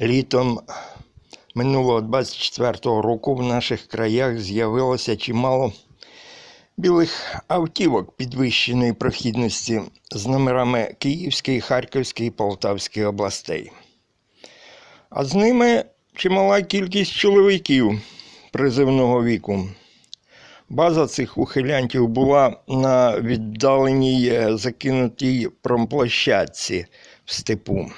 Літом минулого 24-го року в наших краях з'явилося чимало білих автівок підвищеної прохідності з номерами Київської, Харківської і Полтавської областей. А з ними чимала кількість чоловіків призивного віку. База цих ухилянтів була на віддаленій е, закинутій промплощадці в степу.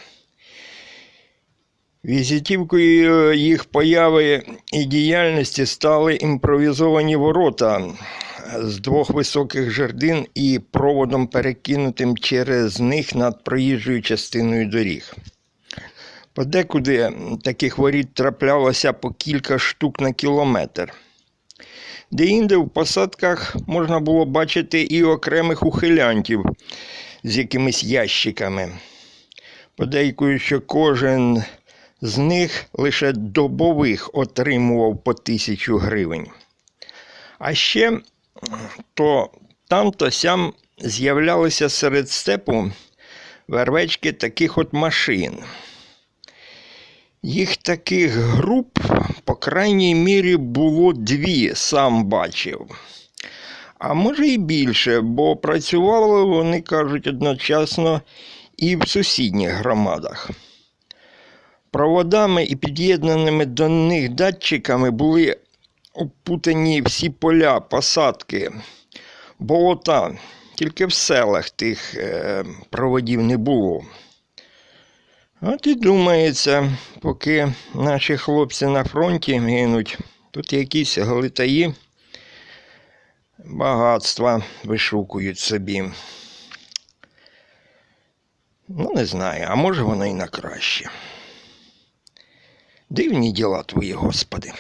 Візитівкою е, їх появи і діяльності стали імпровізовані ворота з двох високих жердин і проводом, перекинутим через них над проїжджою частиною доріг. Подекуди таких воріт траплялося по кілька штук на кілометр. Деінде в посадках можна було бачити і окремих ухилянтів з якимись ящиками. Подейкую, що кожен з них лише добових отримував по тисячу гривень. А ще то там то сям з'являлися серед степу вервечки таких от машин. Їх таких груп, по крайній мірі, було дві, сам бачив. А може і більше, бо працювали вони, кажуть, одночасно і в сусідніх громадах. Проводами і під'єднаними до них датчиками були опутані всі поля, посадки, болота. Тільки в селах тих е, проводів не було. От і думається, поки наші хлопці на фронті гинуть, тут якісь глитаї багатства вишукують собі. Ну, не знаю, а може воно і на краще. Дивні діла твої, Господи.